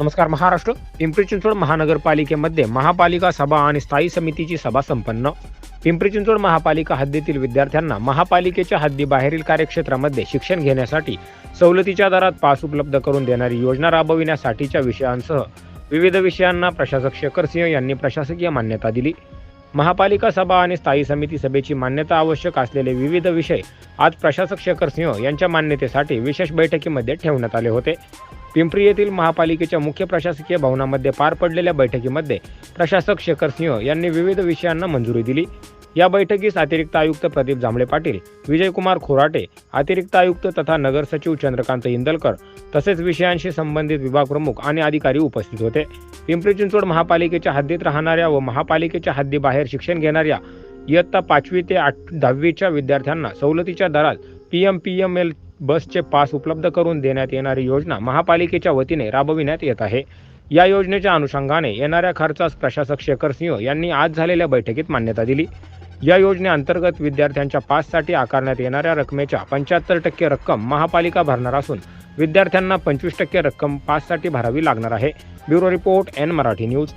नमस्कार महाराष्ट्र. पिंपरी चिंचवड महानगरपालिकेमध्ये महापालिका सभा आणि स्थायी समितीची सभा संपन्न. पिंपरी चिंचवड महापालिका हद्दीतील विद्यार्थ्यांना महापालिकेच्या हद्दीबाहेरील कार्यक्षेत्रामध्ये शिक्षण घेण्यासाठी सवलतीच्या दरात पास उपलब्ध करून देणारी योजना राबविण्यासाठीच्या विषयांसह विविध विषयांना प्रशासक शेखर सिंह यांनी प्रशासकीय मान्यता दिली. महापालिका सभा आणि स्थायी समिती सभेची मान्यता आवश्यक असलेले विविध विषय आज प्रशासक शेखर सिंह यांच्या मान्यतेसाठी विशेष बैठकीमध्ये ठेवण्यात आले होते. पिंपरी येथील महापालिकेच्या मुख्य प्रशासकीय भवनामध्ये पार पडलेल्या बैठकीमध्ये प्रशासक शेखर सिंह यांनी विविध विषयांना मंजुरी दिली. या बैठकीस अतिरिक्त आयुक्त प्रदीप जांभळे पाटील विजयकुमार खोराटे अतिरिक्त आयुक्त तथा नगर सचिव चंद्रकांत इंदलकर तसेच विषयांशी संबंधित विभाग प्रमुख आणि अधिकारी उपस्थित होते. पिंपरी चिंचवड महापालिकेच्या हद्दीत राहणाऱ्या व महापालिकेच्या हद्दीबाहेर शिक्षण घेणाऱ्या इयत्ता पाचवी ते आठ दहावीच्या विद्यार्थ्यांना सवलतीच्या दरात P M P M L बसचे पास उपलब्ध करून देण्यात येणारी योजना महापालिकेच्या वतीने राबविण्यात येत आहे. या योजनेच्या अनुषंगाने येणाऱ्या खर्चास प्रशासक शेखर सिंह यांनी आज झालेल्या बैठकीत मान्यता दिली. या योजनेअंतर्गत विद्यार्थ्यांच्या पाससाठी आकारण्यात येणाऱ्या रकमेच्या पंच्याहत्तर टक्के रक्कम महापालिका भरणार असून विद्यार्थ्यांना पंचवीस टक्के रक्कम पाससाठी भरावी लागणार आहे. Bureau report N Marathi news.